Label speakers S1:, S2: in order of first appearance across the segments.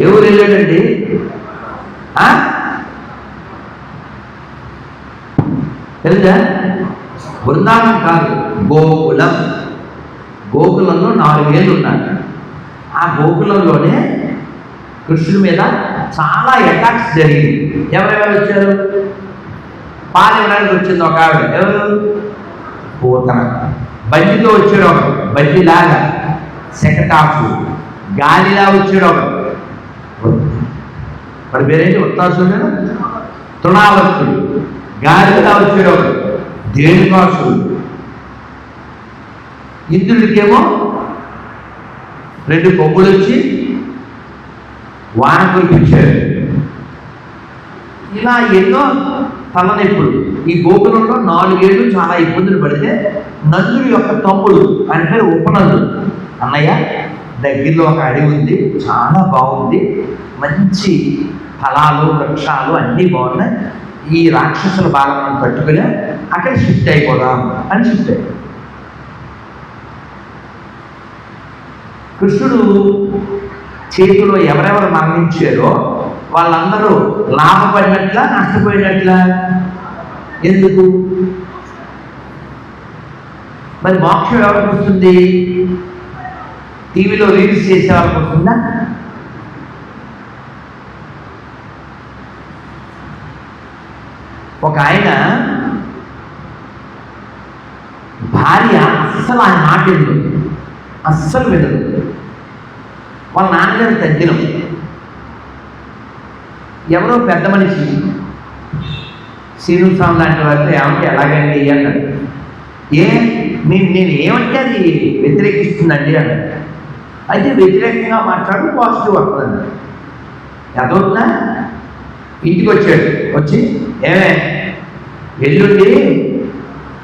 S1: ఎవరు వెళ్ళాడండి? తెలుసా? బృందావనం కాదు గోకులం. గోకులంలో నాలుగేళ్ళు ఉన్నాడు ఆ గోకులంలోనే కృష్ణుడి మీద చాలా అటాక్స్ జరిగింది ఎవరెవరు వచ్చారు? పాలు ఇవ్వడానికి వచ్చింది ఒక ఆవిడ. ఎవరు? పూతన. బండితో వచ్చాడు ఒకడు. బండిలాగా. సెకటాఫ్ గాలిలా వచ్చాడు ఒకడు. వాడి పేరేంటి ఉత్తాసుడు తృణావర్తుడు. గాలిగా వచ్చాడు ఒకడు. దేనికాసుడు ఇంద్రుడికేమో రెండు కొమ్ములు వచ్చి వాన కురిపించాడు ఇలా ఎన్నో తలనొప్పులు. ఈ గోకులంలో నాలుగేళ్ళు చాలా ఇబ్బందులు పడితే నందుడి యొక్క తమ్ముడు అంటే ఉపనందుడు అన్నయ్య దగ్గరలో ఒక అడవి ఉంది చాలా బాగుంది మంచి ఫలాలు వృక్షాలు అన్నీ బాగున్నాయి. ఈ రాక్షసుల బాధలను తట్టుకుని అక్కడ షిఫ్ట్ అయిపోదాం అని షిఫ్ట్ అయ్యాడు కృష్ణుడు చేతిలో ఎవరెవరు మరణించారో వాళ్ళందరూ లాభపడినట్ల నష్టపోయినట్ల. ఎందుకు? మరి మోక్షం ఎవరికి వస్తుంది? టీవీలో రీల్స్ చేసే వాళ్ళకి వస్తుందా? ఒక ఆయన భార్య అస్సలు ఆయన మాట వినదు. అస్సలు వినదు. వాళ్ళ నాన్నగారు తగ్గినం. ఎవరో పెద్ద మనిషి శ్రీను స్వామి లాంటి వారితో ఏమంటే ఎలాగండి అన్నాడు. ఏ నేను నేను ఏమంటే అది వ్యతిరేకిస్తుందండి అన్నాడు. అయితే వ్యతిరేకంగా మాట్లాడు పాజిటివ్ వస్తుంది ఎదవుతుందా ఇంటికి వచ్చాడు వచ్చి ఏమే? ఎల్లుండి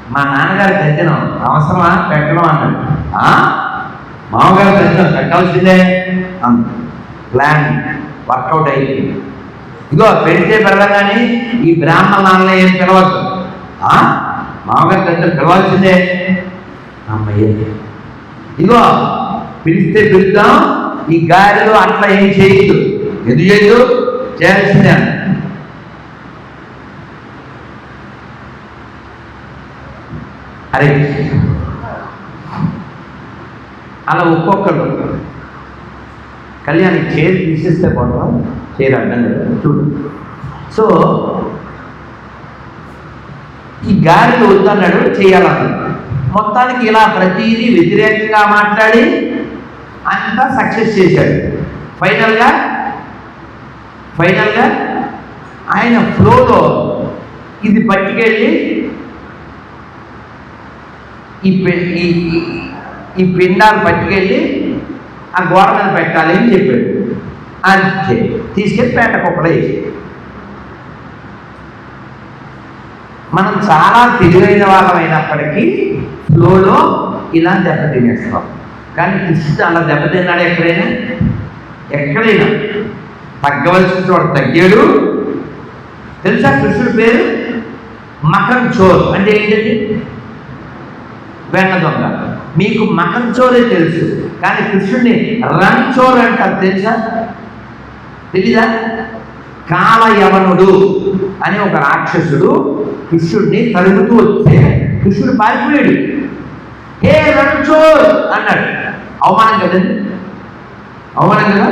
S1: మా నాన్నగారు తగ్గినం అవసరమా? పెట్టడం అన్నాడు. మామగారు తగ్గినం పెట్టాల్సిందే అంది ప్లాన్ వర్కౌట్ అయింది ఇదిగో పెడితే పెరగగానే ఈ బ్రాహ్మణాలను ఏం పిలవద్దు. మామగారు తగ్గిన పిలవాల్సిందే. అమ్మయ్య. ఇదిగో పిలిస్తే పిలుద్దాం ఈ గాడిలో అట్లా ఏం చేయొద్దు. ఎందుకు చేయొద్దు? చేయాల్సిందే అరే. అలా ఒక్కొక్కడు కళ్యాణి చైర్ తీసేస్తే పోవడం చేరు అడ్డం చూడు. సో ఈ గాలిలో వద్దన్నాడు చేయాలన్నాడు మొత్తానికి ఇలా ప్రతిదీ వ్యతిరేకంగా మాట్లాడి అంతా సక్సెస్ చేశాడు. ఫైనల్గా ఫైనల్గా ఆయన ఫ్లోలో ఇది పట్టుకెళ్ళి ఈ పె- ఈ ఈ- పిండాలు పట్టుకెళ్ళి ఆ గోడ మీద పెట్టాలి అని చెప్పాడు. అంతే. తీసుకెళ్ళి పేట కుప్పలో మనం చాలా తెలివైన వాళ్ళం అయినప్పటికీ ఫ్లోలో ఇలా దెబ్బతినేస్తాం కానీ కృష్ణుడు అలా దెబ్బతిన్నాడు ఎక్కడైనా? ఎక్కడైనా. తగ్గవలసిన చోట తగ్గాడు. తెలుసా కృష్ణుడి పేరు? మకం చోర్. అంటే ఏంటంటే వెన్న దొంగ. మీకు మకన్ చోరే తెలుసు కానీ కృష్ణుడిని రన్ చోర్ అంటారు తెలుసా? తెలీదా? కాలయవనుడు అని ఒక రాక్షసుడు కృష్ణుడిని తరుగుతూ వస్తే కృష్ణుడు పారిపోయాడు. హే రణచోర్ అన్నాడు. అవమానం కదండి అవమానం కదా?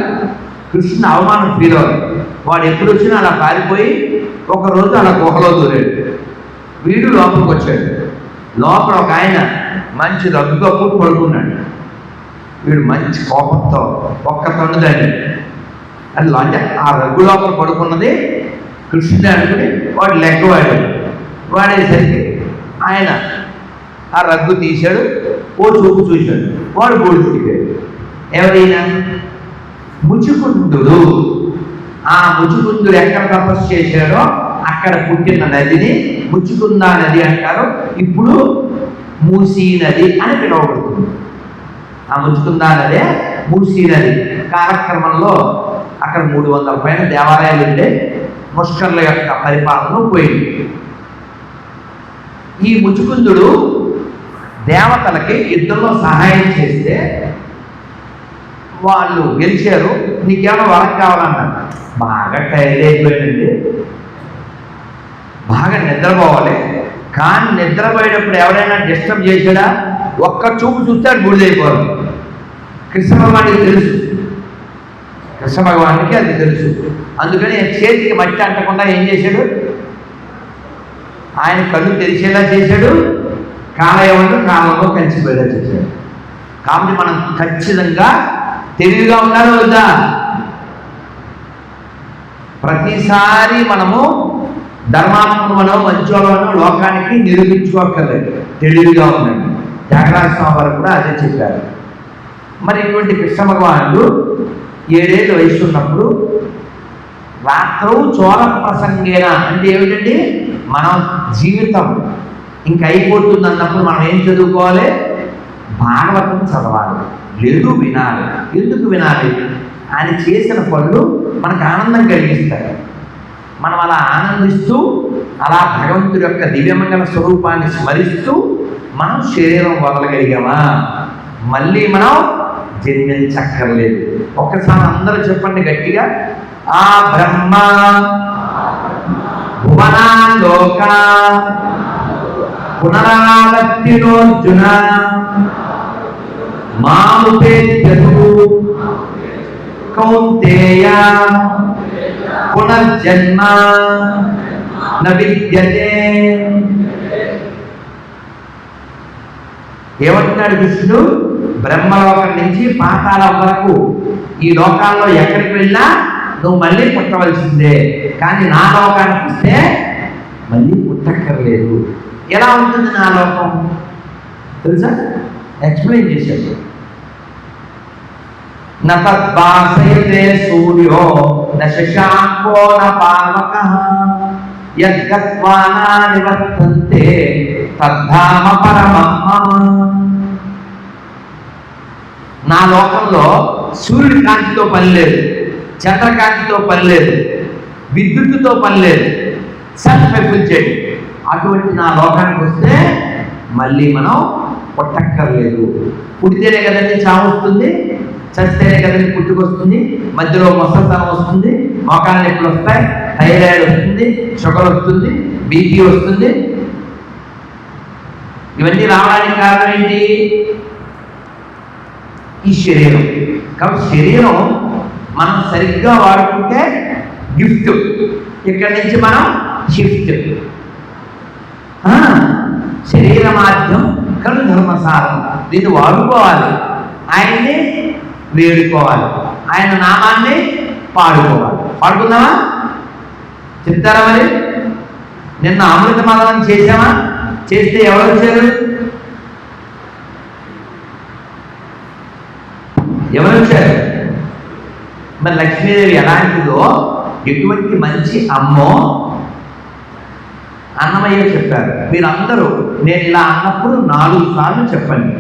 S1: కృష్ణుని అవమానం ఫీల్ అవ్వదు. వాడు ఎప్పుడు వచ్చినా అలా పారిపోయి ఒక రోజు అలా గుహలో దూరాడు. వీడు లోపలికి వచ్చాడు. లోపల ఒక ఆయన మంచి రగ్గు కప్పుడు పడుకున్నాడు. వీడు మంచి కోపంతో ఒక్క తను దాన్ని అట్లా అంటే ఆ రగ్గు లోపల పడుకున్నది కృష్ణుడు అనుకుని వాడు లెక్కవాడు వాడేసరికి ఆయన ఆ రగ్గు తీశాడు ఓ చూపు చూశాడు. వాడు బోడి తీశాడు ఎవరైనా? ముచుకుందుడు. ఆ ముచుకుందుడు ఎక్కడ తపస్సు చేశాడో అక్కడ పుట్టిన నదిని ముచుకుందా నది అంటారు. ఇప్పుడు మూసీ నది అని పిలువబడుతుంది. ఆ ముచ్చుకుందా నదే మూసీ నది. కాలక్రమంలో అక్కడ మూడు వందల పైన దేవాలయాలు ఉండే ముష్కర్ల యొక్క పరిపాలన పోయింది. ఈ ముచుకుందుడు దేవతలకి యుద్ధంలో సహాయం చేస్తే వాళ్ళు గెలిచారు. నీకేమైనా వరం కావాలన్నారు బాగా టైర్డ్ అయిపోయాడండి బాగా నిద్రపోవాలి. కానీ నిద్రపోయేటప్పుడు ఎవరైనా డిస్టర్బ్ చేసాడా ఒక్క చూపు చూస్తే అది బుడిదైపోవాలి కృష్ణ భగవానికి తెలుసు. కృష్ణ భగవానికి అది తెలుసు. అందుకని చేతికి మట్టి అంటకుండా ఏం చేశాడు? ఆయన కళ్ళు తెరిచేలా చేశాడు. కాలయవంలో కాలంలో కలిసిపోయేలా చేశాడు. కాబట్టి మనం ఖచ్చితంగా తెలివిగా ఉండాలి వద్దా? ప్రతిసారి మనము ధర్మాత్మకమనో మంచోళనో లోకానికి నిరూపించుకోక్కర్లేదు. తెలివిగా ఉండండి. త్యాగరాజ స్వామి వారు కూడా అదే చెప్పారు. మరి ఇటువంటి కృష్ణ భగవానుడు ఏడేళ్ళు వయసున్నప్పుడు ఉన్నప్పుడు చోర ప్రసంగేన అంటే ఏమిటండి? మనం జీవితం ఇంక అయిపోతుంది అన్నప్పుడు మనం ఏం చదువుకోవాలి? భాగవతం చదవాలి. లేదు వినాలి. ఎందుకు వినాలి? ఆయన చేసిన పనులు మనకు ఆనందం కలిగిస్తాయి. మనం అలా ఆనందిస్తూ అలా భగవంతుడి యొక్క దివ్యమంగళ స్వరూపాన్ని స్మరిస్తూ మనం శరీరం వదలగలిగామా? మళ్ళీ మనం జన్మించక్కర్లేదు ఒక్కసారి అందరూ చెప్పండి గట్టిగా. ఆ బ్రహ్మ భువనాలోక పునరావర్తినోర్జున మాముపేత్యదు కౌంతేయ పునర్జన్మ న విద్యతే ఏమంటున్నాడు కృష్ణుడు? బ్రహ్మలోకం నుంచి పాతాళం వరకు ఈ లోకాల్లో ఎక్కడికి వెళ్ళినా నువ్వు మళ్ళీ పుట్టవలసిందే. కానీ నా లోకానికి వస్తే మళ్ళీ పుట్టక్కర్లేదు. ఎలా ఉంటుంది నా లోకం? తెలుసా? ఎక్స్ప్లెయిన్ చేశాడు. నద్భాసయతే సూర్యో న శశాంకో యద్గత్వానా నా నివర్తంతే తద్ధామ పరమమ్మ నా లోకంలో సూర్యుడి కాంతితో పని లేదు చంద్రకాంతితో పని లేదు విద్యుత్తుతో పని లేదు సెల్ఫ్ ఎఫిషియెంట్ అటువంటి నా లోకానికి వస్తే మళ్ళీ మనం పుట్టక్కర్లేదు. పుడితేనే కదండి చావొస్తుంది వస్తుంది? చస్తేనే కదండి పుట్టుకొస్తుంది మధ్యలో మొసతనం వస్తుంది మోకాళ్ళ నొప్పులు వస్తాయి థైరాయిడ్ వస్తుంది షుగర్ వస్తుంది బీపీ వస్తుంది. ఇవన్నీ రావడానికి కారణం ఏంటి? ఈ శరీరం. కాబట్టి శరీరం మనం సరిగ్గా వాడుకుంటే గిఫ్ట్. ఇక్కడి నుంచి మనం షిఫ్ట్ శరీర మాధ్యం కలు ధర్మసారం దీన్ని వాడుకోవాలి. ఆయన్ని వేడుకోవాలి. ఆయన నామాన్ని పాడుకోవాలి. పాడుకుందామా? చెప్తారా మరి? నిన్న అమృత మదనం చేసామా చేస్తే ఎవరు వచ్చారు? ఎవరు వచ్చారు? మరి లక్ష్మీదేవి ఎలాంటిదో ఎటువంటి మంచి అమ్మో అన్నమయ్య చెప్పారు. మీరందరూ నేను ఇలా అన్నప్పుడు నాలుగు సార్లు చెప్పండి.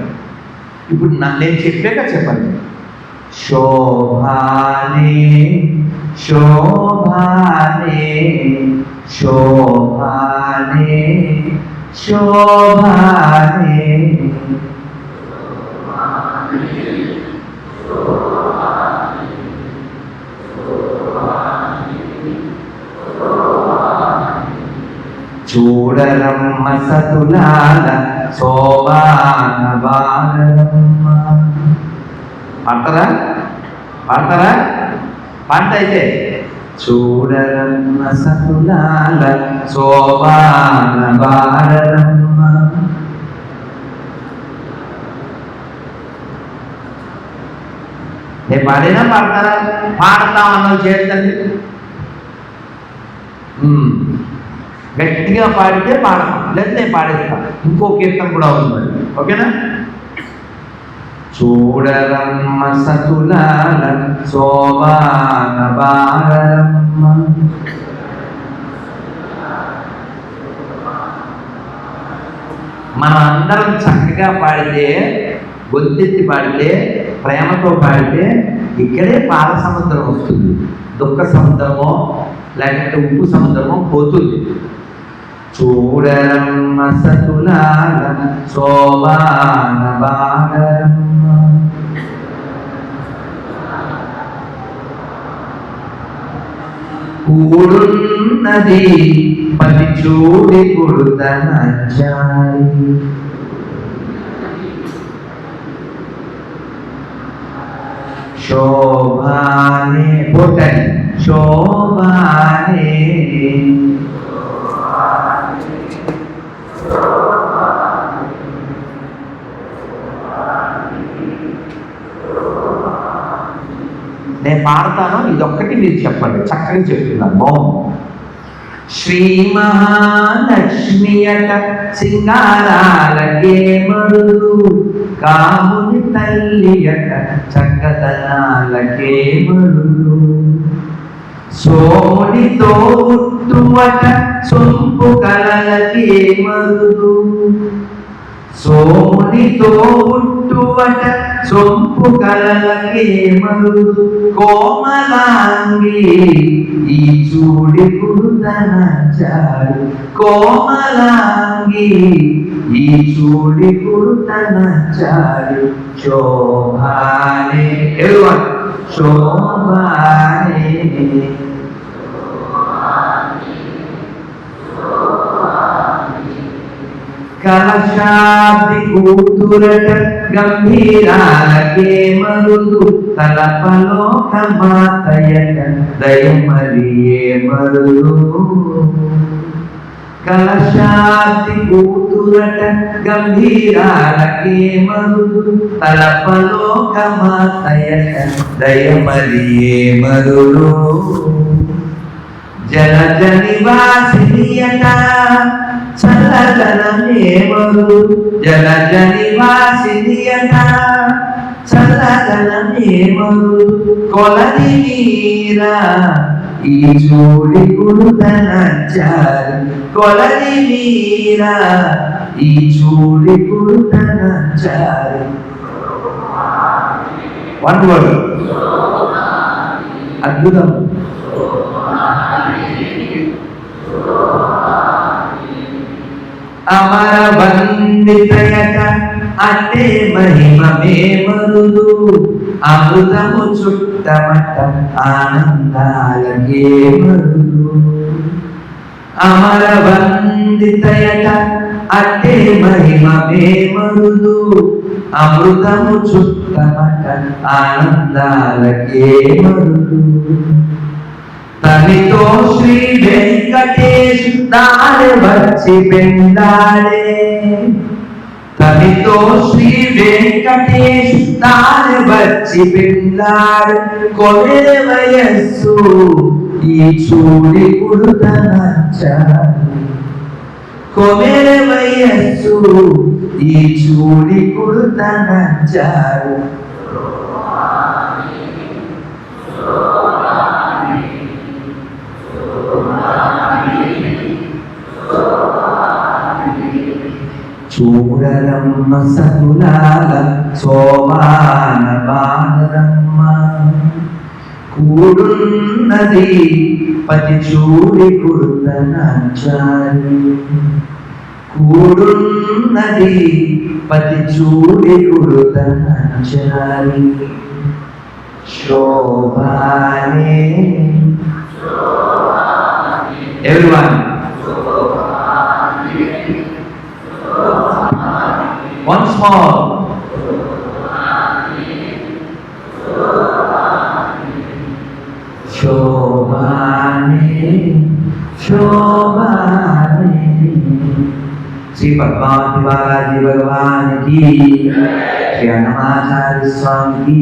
S1: ఇప్పుడు నేను చెప్పాక చెప్పండి. శోభానే శోభానే శోభానే శోభానే చూడరమ్మ సతులాల శోభాన బాలరమ్మ పాడతారా పాడతారా? పాట అయితే. చూడరమ్మ సతులాల శోభాన బాలరమ్మ నేను పాడేనా పాడతారా పాడతాం అన్నది చేయండి ఉమ్. గట్టిగా పాడితే పాడతాం. లేదా నేను పాడేస్తా ఇంకో కీర్తన కూడా ఉంది ఓకేనా? చూడరమ్మ సతులాల సోవాన బారమ్మ మనం అందరం చక్కగా పాడితే గొంతెత్తి పాడితే ప్రేమతో పాడితే ఇక్కడే పాల సముద్రం వస్తుంది దుఃఖ సముద్రమో లేకపోతే ఉప్పు సముద్రమో పోతుంది ചൂടലം അസതുലാലം സോപാനപാലം കൂടുന്നതി പതിച്ചൂടി കൊടുത്ത നഞ്ചായി ശോഭാനെ പൊട്ടൻ ശോഭാനേ నేను పాడతాను ఇదొక్కటి మీరు చెప్పండి. చక్కగా చెప్తున్నాను. బాగుంది. శ్రీ మహాలక్ష్మియట సింగారాలకే మరుదు కాముని తల్లియట చక్కదనాలకే మరుదు సోమునితో పుట్టువట సొంపు కలలకే మరుదు సోమునితో పుట్టువట సొంపు కలలకే మరుదు కోమలాంగి ఈ చూడి కుడుతనచాడు కోమలాంగి ఈ చూడి కుడుతనచాడు శోభానే ఎవరు శోభానే. కలశాబ్ది కూతురట గంభీరాలకే మరుదు. తలపలోక మాతయట దయమరియే మరుదు. కలశాబ్ది కూతురట గంభీరాలకే మరుదు. తలపలోక మాతయట దయమరియే మరుదు. జల జనివాసినియట చల్లదనమేమరు జల జనివాసినియట చల్లదనమేమరు కొలది నీరా. ఈ చూడి కుడుతనచ్చారు కొలది నీరా. ఈ చూడి కుడుతనచ్చారు వన్ వర్డ్ అద్భుతం. అమర వందితయట అంటే మహిమమే మరుదు అమృతము చుట్టమట ఆనందాలకే మరుదు. అమర వందితయట అంటే మహిమమే మరుదు అమృతము చుట్టమట ఆనందాలకే మరుదు. తనితో శ్రీ వెంకటేశ్ దారి వచ్చి పెండాడే తనితో శ్రీ వెంకటేశ్ దారి వచ్చి పెండాడు కొనే వయస్సు ఈ చూడి కుడుతనచ్చారు కొమెర వయస్సు ఈ చూడి కుడుతనచ్చారు చూడరమ్మ సతులాల సోమాన బాలరమ్మ కూడున్నది పతి చూడి కుడుతనాచారి కూడున్నది పతి చూడి కుడుతనాచారి శోభానే ఎవ్రీవన్ Once more. శోభానే శోభానే. శ్రీ పద్మావతి బాలాజీ భగవానికి శ్రీ అన్నమాచార్య స్వామికి.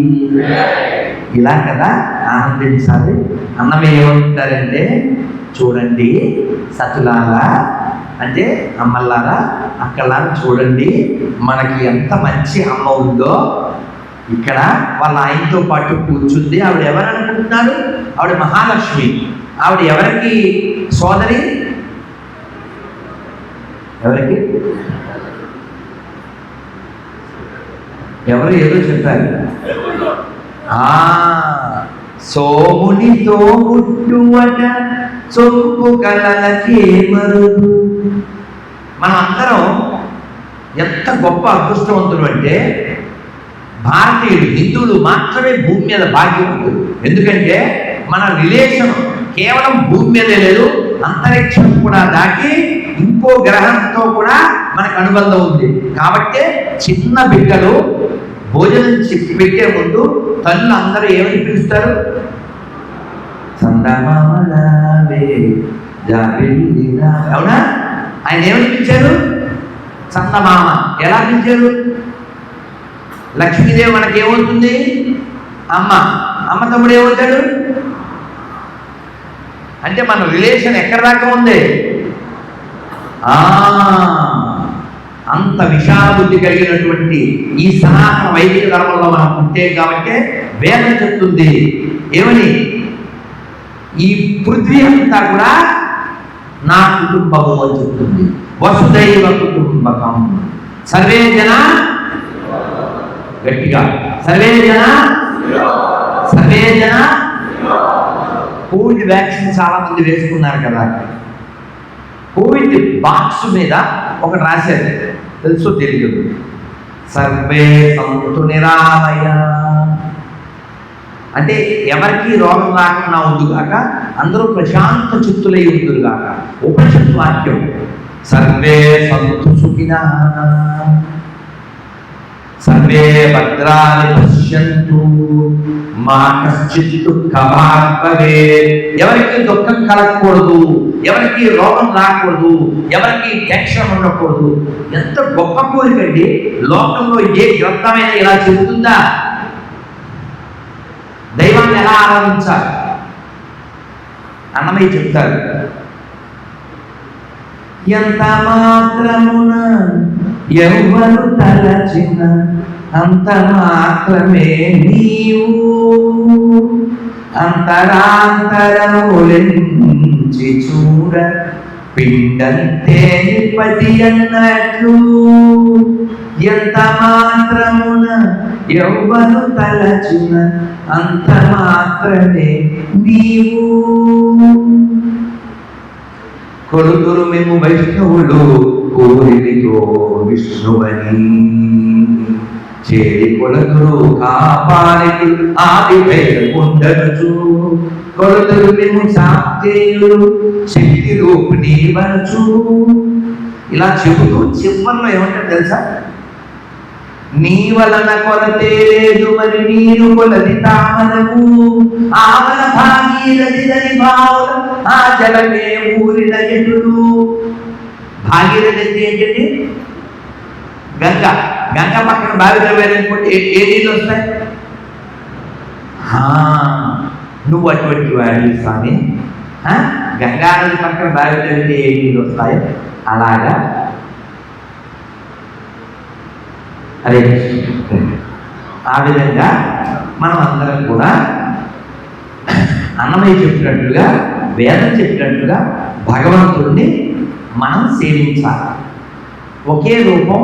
S1: ఇలా కదా? ఆనందించాలి అన్నం ఏమంటారంటే చూడండి సతులారా అంటే అమ్మల్లారా అక్కడ చూడండి మనకి ఎంత మంచి అమ్మ ఉందో ఇక్కడ వాళ్ళ ఆయనతో పాటు కూర్చుంది. ఆవిడ ఎవరు అనుకుంటున్నారు? ఆవిడ మహాలక్ష్మి. ఆవిడ ఎవరికి సోదరి? ఎవరికి? ఎవరు ఏదో చెప్పారు. ఆ సోమునితో పుట్టువట చొప్పు కలలకే మరుదు మనం అందరం ఎంత గొప్ప అదృష్టవంతులు అంటే భారతీయులు హిందువులు మాత్రమే భూమి మీద భాగ్యవంతులు ఎందుకంటే మన రిలేషన్ కేవలం భూమి మీదే లేదు అంతరిక్షం కూడా దాటి ఇంకో గ్రహంతో కూడా మనకు అనుబంధం ఉంది. కాబట్టి చిన్న బిడ్డలు భోజనం పెట్టే ముందు తల్లు అందరూ ఏమని పిలుస్తారు? చందమామలావే అవునా? ఆయన ఏమని పిలిచారు? చందమామ ఎలా పిలిచారు? లక్ష్మీదేవి మనకి ఏమవుతుంది? అమ్మ. అమ్మ తమ్ముడు ఏమవుతాడు? అంటే మన రిలేషన్ ఎక్కడ దాకా ఉంది? ఆ అంత విషాబుద్ధి కలిగినటువంటి ఈ సనాతన వైదిక ధర్మంలో మనం పుట్టే కాబట్టి వేదం చెప్తుంది. ఏమని? ఈ పృథ్వీ అంతా కూడా నా కుటుంబము అని చెప్తుంది. వసుదైవ కుటుంబకం. సర్వే జన గట్టిగా. సర్వే జన సర్వే జన కోవిడ్ వ్యాక్సిన్ చాలా మంది వేసుకున్నారు కదా. కోవిడ్ బాక్స్ మీద ఒకటి రాశారు. తెలుసో తెలియదు. సర్వే సంతు నిరామయ. అంటే ఎవరికి రోగం రాకుండా ఉందిగాక అందరూ ప్రశాంత చిత్తులై ఉందిగాక ఉపనిషత్ వాక్యం సర్వే సంతు సుఖినా. సర్వే భద్రాన్ని పశ్యంతు మా కశ్చిత్ దుఃఖభాగ్భవే ఎవరికి దుఃఖం కలగకూడదు ఎవరికి రోగం రాకూడదు ఎవరికి టెన్షన్ ఉండకూడదు. ఎంత గొప్ప కోరికండి లోకంలో ఏ గ్రంథమైనా ఇలా చెబుతుందా? దైవాన్ని ఎలా ఆరాధించాలి? అన్నమయ్య చెప్తారు ఎంత మాత్రమున ఎవరు తలచిన అంత మాత్రమే నీవు. అంతరాంతరములించి చూడ పిండంతే నిపటి అన్నట్లు. ఎంత మాత్రమున ఎవ్వరు తలచిన అంత మాత్రమే నీవు. కొలుదురు మేము వైష్ణవులు కోరిలితో విష్ణువని. చేరి కొలదురు కాపాడికి ఆది ఉండవచ్చు కొలదురు మేము శాక్తేయులు శక్తి రూపిణి వరచు ఇలా చెబుతూ చివరిలో ఏమంటారు తెలుసా? నీ వలన కొరతే లేదు మరి నీరు కొలది తామనము ఆవన భాగీరథి భావన ఆ జలమే ఊరిన ఎటుడు భాగీరథి అంటే ఏంటండి? గంగ. గంగ పక్కన బావి ఏ నీళ్ళు వస్తాయి? నువ్వు అటువంటి వాడి స్వామి. గంగానది పక్కన భాగీరథి ఏ నీళ్ళు వస్తాయి? అలాగా. అదే ఆ విధంగా మనం అందరం కూడా అన్నమయ్య చెప్పినట్లుగా వేదం చెప్పినట్లుగా భగవంతుణ్ణి మనం సేవించాలి. ఒకే రూపం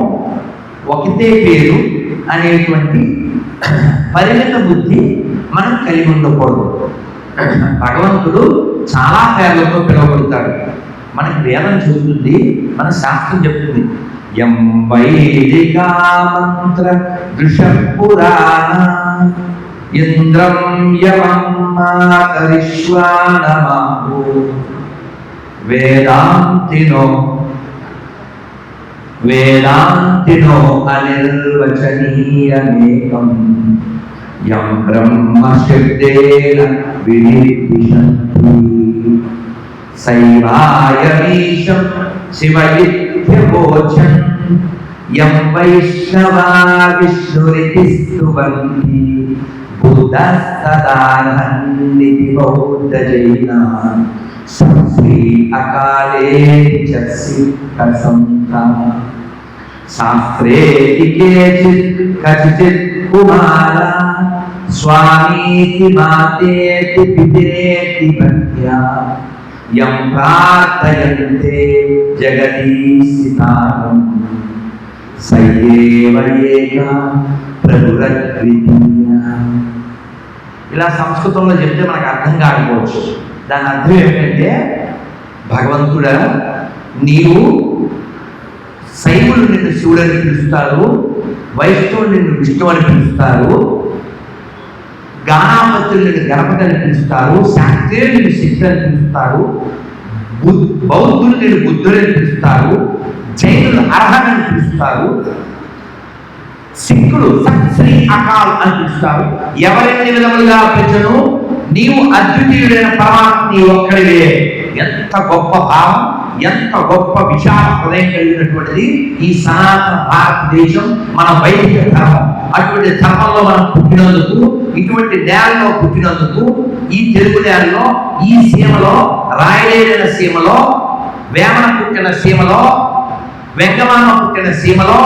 S1: ఒకటే పేరు అనేటువంటి పరిమిత బుద్ధి మనం కలిగి ఉండకూడదు. భగవంతుడు చాలా పేర్లతో పిలువబడతాడు. మనకి వేదం చెబుతుంది మన శాస్త్రం చెప్తుంది యం వైదికా మంత్ర దృశ ఇంద్రం యమం మాతరిశ్వానమాహు వేదాంతినో వేదాంతినో అనిర్వచనీయమేకం యం బ్రహ్మ శబ్దేన వినిర్దిశంతి శైవాయమీశం శివయిత్యవోచన్ యం వైష్ణవా విష్ణురితి స్తువంతి బుద్ధస్తదాహన్నితి బౌద్ధ జైనా సంశ్రీ అకాలే చ సిద్ధసంతా శాస్త్రేతి కేచిత్ కచిత్ కుమార స్వామీతి మాతేతి పితేతి భక్త్యా యం ప్రార్థయంతే జగదీశితారం ఇలా సంస్కృతంలో చెప్తే మనకు అర్థం కాకపోవచ్చు. దాని అర్థం ఏమిటంటే భగవంతుడా నీవు శైవులు నిన్ను శివుడని పిలుస్తారు వైష్ణవులు నిన్ను విష్ణు అని పిలుస్తారు గానాపత్రులను గణపతి అని పిలుస్తారు శాస్త్రీయులను శక్తి అని పిలుస్తారు బుద్- బౌద్ధులు నేను అని పిలుస్తారు జైనులు అర్హనని పిలుస్తారు సిక్కులు సత్ శ్రీ అకాల్ అని పిలుస్తారు. ఎవరెన్ని విధములుగా పెంచను నీవు అద్వితీయుడైన పరమాత్మ నీ ఒక్కడివే. ఎంత గొప్ప భావం ఎంత గొప్ప విశాల హృదయం కలిగినటువంటిది ఈ సనాతన భారతదేశం మన వైదిక ధర్మం. అటువంటి ధర్మంలో మనం పుట్టినందుకు ఇటువంటి నేలలో పుట్టినందుకు ఈ తెలుగు నేలలో ఈ సీమలో రాయలేని సీమలో వేమన పుట్టిన సీమలో వెంగమామ పుట్టిన సీమలో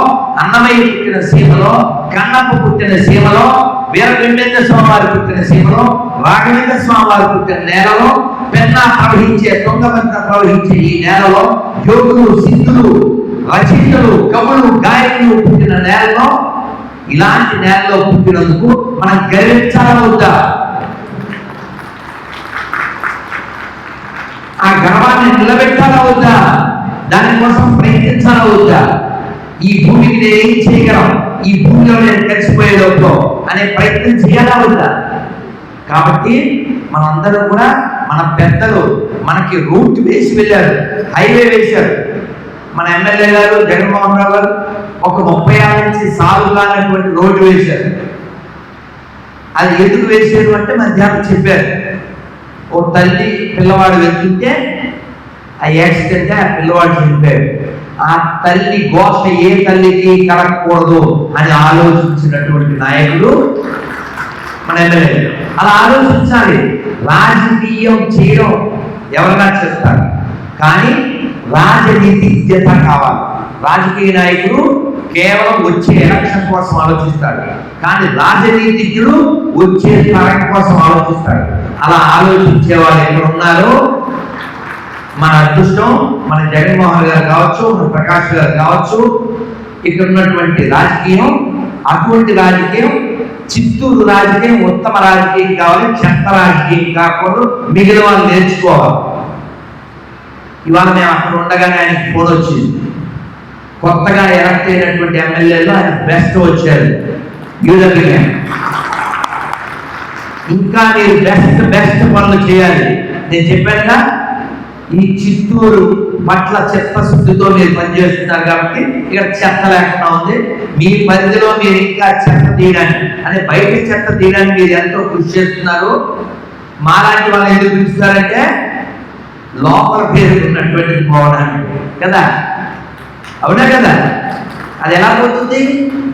S1: అన్నమయ్య పుట్టిన సీమలో కన్నప్ప పుట్టిన సీమలో వీరగండేంద్ర స్వామివారు పుట్టిన సీమలో రాఘవేంద్ర స్వామివారు పుట్టిన నేలలో పెన్న ప్రవహించే తుంగభద్ర ప్రవహించే ఈ నేలలో యోగులు సిద్ధులు రచయితలు కవులు గాయకులు పుట్టిన నేలలో ఇలాంటి నేలలో పుట్టినందుకు మనం గర్వించాలవుతా ఆ గర్వాన్ని నిలబెట్టాలవుతా దానికోసం ప్రయత్నించాలా వద్దా? ఈ భూమికి నేను ఏం చేయగలం? ఈ భూమిలో నేను కలిసిపోయే అనే ప్రయత్నం చేయాలా వద్దా? కాబట్టి మనందరం కూడా మన పెద్దలు మనకి రూట్ వేసి వెళ్ళారు హైవే వేశారు. మన ఎమ్మెల్యే గారు జగన్మోహన్ రావు గారు ఒక ముప్పై ఆరు నుంచి సాగుగానటువంటి రోడ్డు వేశారు. అది ఎందుకు వేసారు అంటే మధ్యాహ్నం చెప్పారు. ఓ తల్లి పిల్లవాడు వెళ్తుంటే ఆ యాక్సిడెంట్ ఆ పిల్లవాడు చనిపోయాడు. ఆ తల్లి ఘోష ఏ తల్లికి కలగకూడదు అని ఆలోచించినటువంటి నాయకుడు మన ఎమ్మెల్యే. అలా ఆలోచించాలి. రాజకీయం చేయడం ఎవరైనా చేస్తారు. కానీ రాజనీతిజ్ఞత కావాలి. రాజకీయ నాయకుడు కేవలం వచ్చే ఎలక్షన్ కోసం ఆలోచిస్తాడు. కానీ రాజనీతిజ్ఞుడు వచ్చే తరం కోసం ఆలోచిస్తాడు. అలా ఆలోచించే వాళ్ళు ఎక్కడ ఉన్నారో మన అదృష్టం మన జగన్మోహన్ గారు కావచ్చు మన ప్రకాష్ గారు కావచ్చు ఇక్కడ ఉన్నటువంటి రాజకీయం అటువంటి రాజకీయం చిత్తూరు రాజకీయం ఉత్తమ రాజకీయం కావాలి చెత్త రాజకీయం కాకూడదు మిగిలిన వాళ్ళు నేర్చుకోవాలి. ఇవాళ మేము అక్కడ ఉండగానే ఆయనకి ఫోన్ వచ్చింది. కొత్తగా ఎలక్ట్ అయినటువంటి ఎమ్మెల్యేలో ఆయన బెస్ట్ వచ్చారు. యూడబ్ల్యూ. ఇంకా మీరు బెస్ట్ బెస్ట్ పనులు చేయాలి. నేను చెప్పానుగా ఈ చిత్తూరు పట్ల చిత్తశుద్ధితో మీరు పనిచేస్తున్నారు కాబట్టి ఇక్కడ చెత్త లేకుండా ఉంది. మీ పరిధిలో మీరు ఇంకా చెత్త తీయడానికి అంటే బయట చెత్త తీయడానికి మీరు ఎంతో కృషి చేస్తున్నారు. మాలాంటి వాళ్ళు ఎందుకు పిలుస్తారంటే లోపల పేరు ఉన్నటువంటిది పోవడానికి కదా? అవునా కదా? అది ఎలా పోతుంది?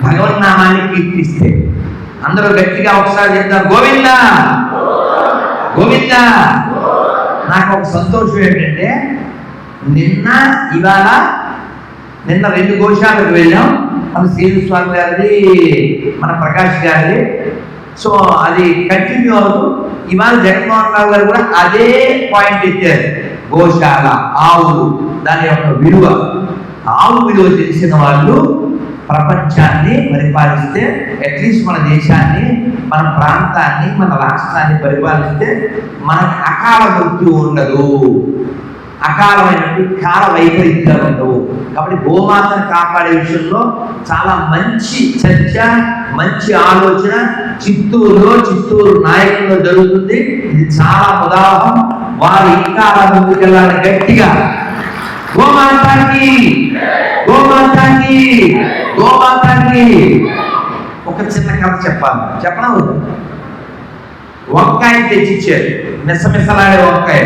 S1: భగవన్ నామాన్ని కీర్తిస్తే. అందరూ గట్టిగా ఒకసారి చెప్తారు గోవిందా! గోవిందా! నాకు ఒక సంతోషం ఏంటంటే నిన్న ఇవాళ నిన్న రెండు గోశాలకు వెళ్ళాం. మన శ్రీను స్వామి గారిది మన ప్రకాష్ గారిది. సో అది కంటిన్యూ అవుతూ ఇవాళ జగన్మోహన్ రావు గారు కూడా అదే పాయింట్ ఇచ్చారు గోశాల ఆవులు దాని యొక్క విలువ. ఆవు విలువ తెలిసిన వాళ్ళు ప్రపంచాన్ని పరిపాలిస్తే అట్లీస్ట్ మన దేశాన్ని మన ప్రాంతాన్ని మన రాష్ట్రాన్ని పరిపాలిస్తే మనకు అకాల మృత్యు ఉండదు. అకాలమైనటువంటి కాల వైపరీత్యాలు ఉండవు కాబట్టి గోమాతను కాపాడే విషయంలో చాలా మంచి చర్చ మంచి ఆలోచన చిత్తూరులో చిత్తూరు నాయకుల్లో జరుగుతుంది. ఇది చాలా ఉదాహరణ వారు ఇంకా అలా ముందుకెళ్ళాలి గట్టిగా. గోమాతాకి గోమాతాకి గోమాతాకి. ఒక చిన్న కథ చెప్పాలి. చెప్పడం వంకాయ తెచ్చిచ్చారు. మిసమిసలాడే వంకాయ.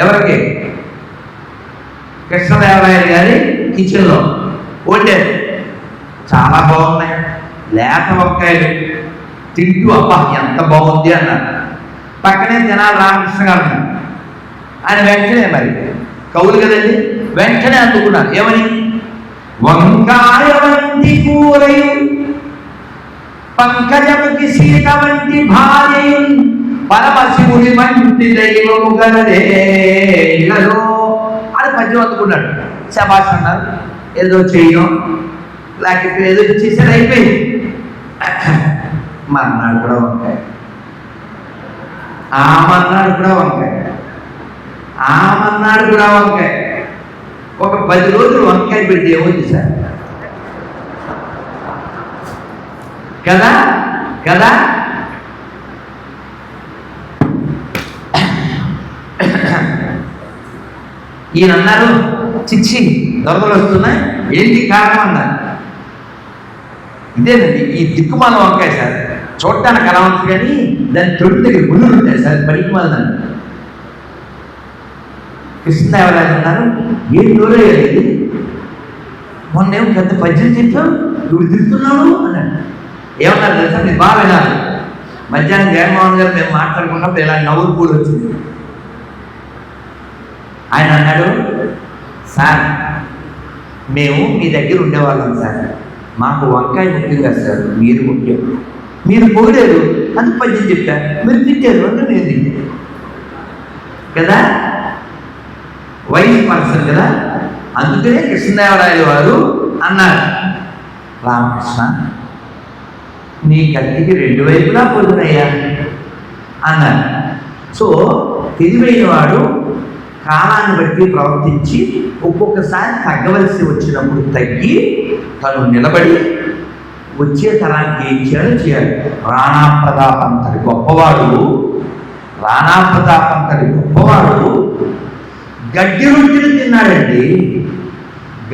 S1: ఎవరికి? కృష్ణదేవరాయలు గారి కిచెన్లో. వండారు. చాలా బాగున్నాయి. లేత వంకాయలు. తింటూ అబ్బా ఎంత బాగుంది అన్నారు. పక్కనే తినాలి రామకృష్ణ గారు ఆయన వెంటనే మరి కౌలు కదండి వెంటనే అందుకున్నారు. ఏమని? వంకాయ వంటి కూరయు పంకజముకి సీత వంటి భార్య పరమశివుడి వంటి దైవము గలదే. ఇలలో అని పద్యం అందుకున్నాడు శబాష్ అన్నారు ఏదో చేయడం లేకపోతే ఏదో చేసేది అయిపోయింది. మర్నాడు కూడా వంకాయ. ఆ మర్నాడు కూడా వంకాయ. ఆ మర్నాడు కూడా వంకాయ. ఒక పది రోజులు వంకాయ పెడితే ఏమో చేశారు కదా? కదా? ఈయన అన్నారు చిచ్చి దొరదలు వస్తున్నాయి. ఏంటి కారణం అన్నారు? ఇదేనండి ఈ దిక్కు మనం వంకాయ సార్. చూడటానికి అలా ఉంది కానీ దాని తొడి దగ్గర గుళ్ళు ఉంటాయి సార్ పరిమాల దాన్ని కృష్ణదేవరాజు అన్నారు ఏం మొన్న మొన్నేమో పెద్ద పద్యం చెప్పాం ఇప్పుడు తిరుగుతున్నాను అన్నాడు. ఏమన్నారు తెలుసా? మీరు బాగా వినాలి మధ్యాహ్నం జగన్మోహన్ గారు మేము మాట్లాడుకున్నప్పుడు ఇలా నవ్వులు కూడా వచ్చింది ఆయన అన్నాడు సార్ మేము మీ దగ్గర ఉండేవాళ్ళం సార్. మాకు వంకాయ ముఖ్యం కాదు సార్ మీరు ముఖ్యం. మీరు పోలేరు అది పద్యం చెప్పారు మీరు తిట్టారు అంటే నేను కదా? వైస్ పర్సన్ కదా? అందుకనే కృష్ణదేవరాయలు వారు అన్నారు రామకృష్ణ నీ కత్తికి రెండు వైపులా పొందునయ్యా అన్నారు సో తెలివైన వాడు కాలాన్ని బట్టి ప్రవర్తించి ఒక్కొక్కసారి తగ్గవలసి వచ్చినప్పుడు తగ్గి తను నిలబడి వచ్చే తరానికి ఏం చేయాలో చేయాలి. రాణా ప్రతాపంతటి గొప్పవాడు రాణా ప్రతాపంతటి గొప్పవాడు గడ్డి రొట్టెలు తిన్నాడండి.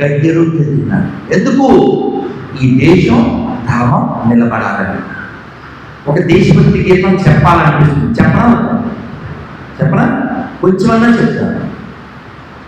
S1: గడ్డి రొట్టెలు తిన్నాడు. ఎందుకు? ఈ దేశం ధర్మం నిలబడాలని. ఒక దేశభక్తి గీతం చెప్పాలనిపిస్తుంది. చెప్పనా? చెప్పనా? కొంచెమన్నా చెప్తాను.